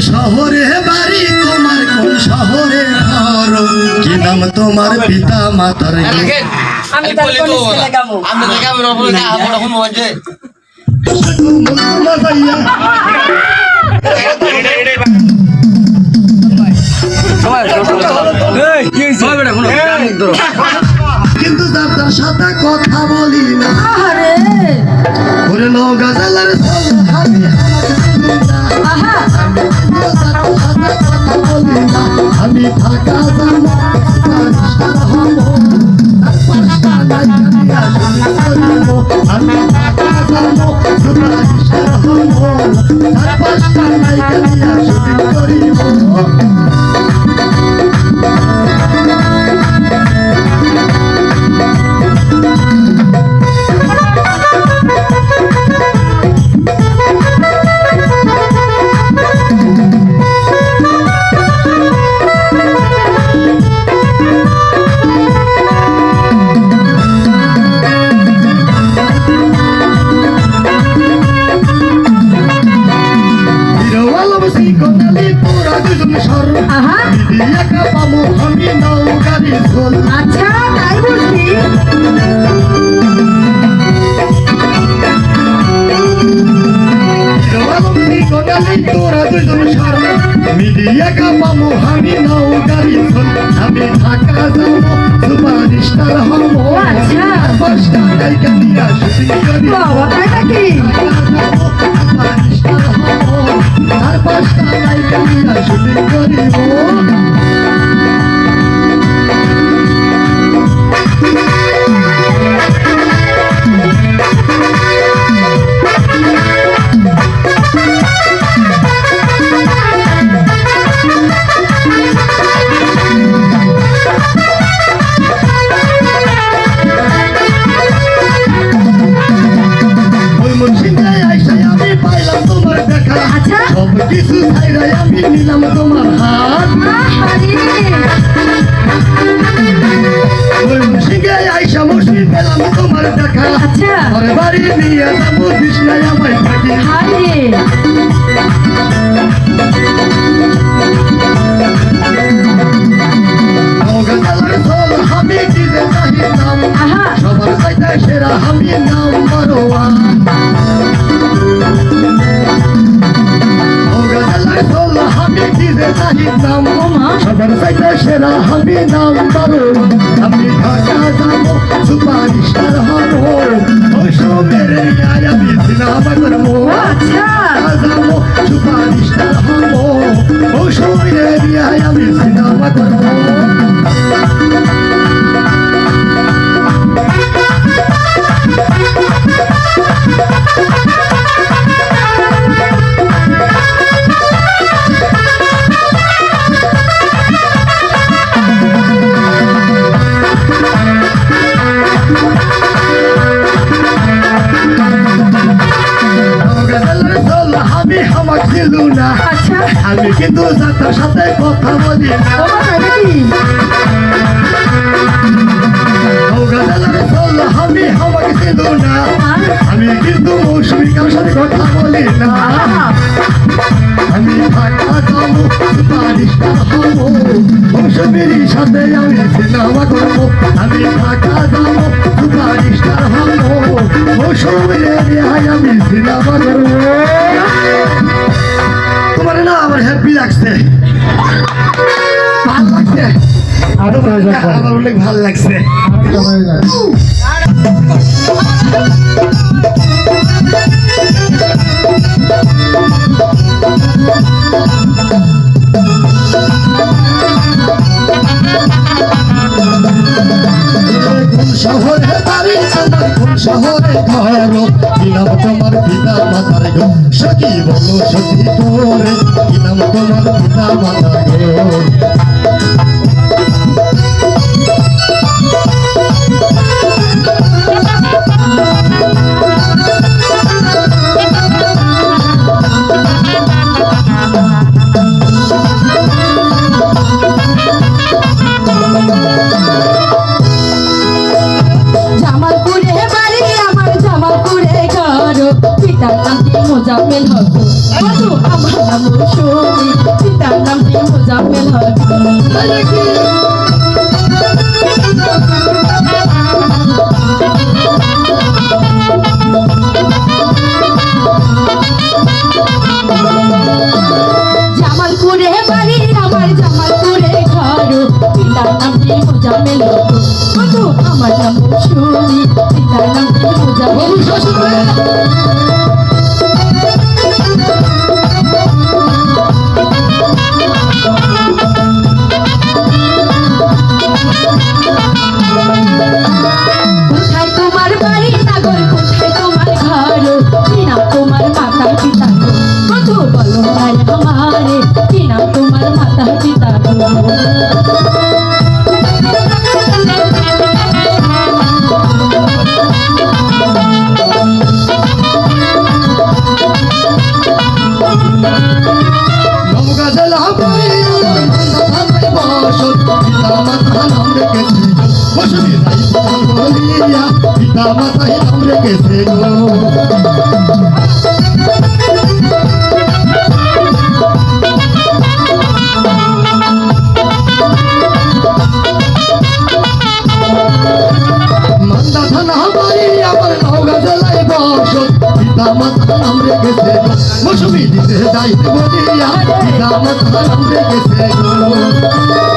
শহরে বাড়ি তোমার কোন শহরে ঘর? কি নাম তোমার পিতা মাতার? আমি আমি তো বলে না আমার এখন মজে। কিন্তু তার সাথে কথা বলি না। ওরে আমি না। আহা। আমি থাকা জানো দুজন সর আহা। একা পামো আমি গাড়ি ঝোল আচ্ছা তাই বলছি। পুরা দুজন সর মিডিয়া কা? পামো আমি গাড়ি ঝোল আমি ঢাকা যাব সুপারস্টার হব আচ্ছা। পাঁচটা গায়িকা দিয়া শুটিং করি বাবা তাই নাকি দিয়া শুটিং করিব সব কিছু ছাইরাই আমি নিলাম তোমার হাত। আইসা মসি পেলাম তোমার দেখা আচ্ছা। ঘরে বাড়ি নিয়ে যাব বিষ্ণায় আমি হামাক ছিল না। আচ্ছা। আমি কিন্তু যাতার সাথে কথা বলি আমি হামাক ছিল না। আমি কিন্তু মৌসুমী কার সাথে কথা বলি না। আমি ফাঁকা যাব সুপারিস্টার হব মৌসুমীর সাথে আমি সিনেমা করব। আমি ফাঁকা যাব সুপারিস্টার হব মৌসুমীর আমি সিনেমা করব। আমার অনেক ভালো লাগছে শহরে তোমার পিতা মাতার সখী বলো সখী তোরে কি তোমার পিতা মাতার মোজাম্মেল হক। বন্ধু আমার নাম মৌসুমী পিতার নামটি মোজাম্মেল নাকি জামালপুরে বাড়ি আমার জামালপুরে ঘর পিতার নামটি মোজাম্মেল হবি বন্ধু আমার নাম মোজাম্মেল পিতা মাতা নাম রেখেছে মান্দা থানা বাড়ি আমার নওগাঁ বসত। পিতা মাতা নাম রেখেছে মৌসুমী দিতে যাইতে বলিয়া পিতা মাতা নাম রেখেছে গো।